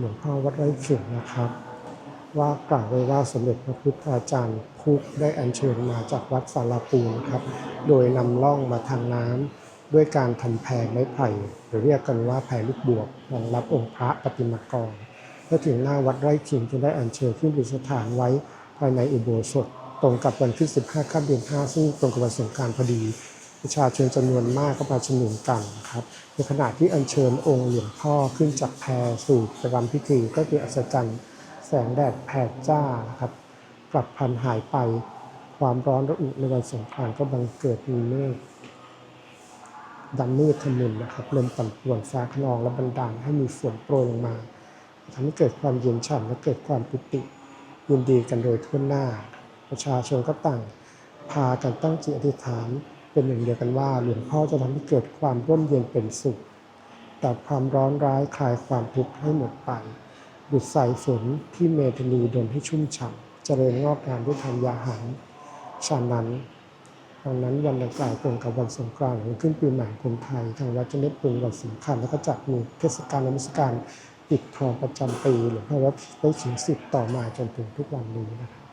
หลวงพ่อวัดไร่ขิงนะครับ ว่ากล่าวไว้ว่าสมเด็จพระพุทธาจารย์พุกได้อัญเชิญมาจากวัดสารปูนครับ โดยนำล่องมาทางน้ำด้วยการทำแพรไม้ไผ่หรือเรียกกันว่าแพรลูกบวกรองรับองค์พระปฏิมากรเมื่อถึงหน้าวัดไร่ขิงจึงได้อัญเชิญขึ้นประดิษฐานไว้ภายในอุโบสถ ตรงกับวันที่ 15ค่ำเดือน5ซึ่งตรงกับวันสงการพอดี ประชาชนจำนวนมากก็มาชุมนุมกันครับในขณะที่อัญเชิญองค์หลวงพ่อขึ้นจากแพสู่ประรำพิธีก็คืออัศจรรย์แสงแดดแผดจ้าครับกลับพันหายไปความร้อนระอุในวันสงกรานต์ก็บังเกิดมีเมฆดำมืดทะมึนนะครับลมปั่นป่วนฟ้าขนองและบันดาลให้มีฝนโปรยลงมาทำให้เกิดความเย็นฉ่ำและเกิดความปิติยินดีกันโดยทั่วหน้า ประชาชนก็ต่างพากันตั้งจิตอธิษฐาน เป็นหนึ่งเดียวกันว่าหลวงพ่อจะทำให้เกิดความร่มเย็นเป็นสุขตัดความร้อนร้ายคลายความทุกข์ให้หมดไปดุดสายฝนที่เมธานีดลให้ชุ่มฉ่ำเจริญงอกงามด้วยธรรมยาหารฉะนั้นดังนั้นวันดังกล่าวตรงกับวันสงกรานต์วันขึ้นปีใหม่คนไทย ทางวัดจะได้เป็นวันสำคัญแล้วก็จัดมีเทศกาลนมัสการปิดทองประจำปีหลวงพ่อวัดได้ถึงสิบต่อมาจนถึงทุกวันนี้นะครับ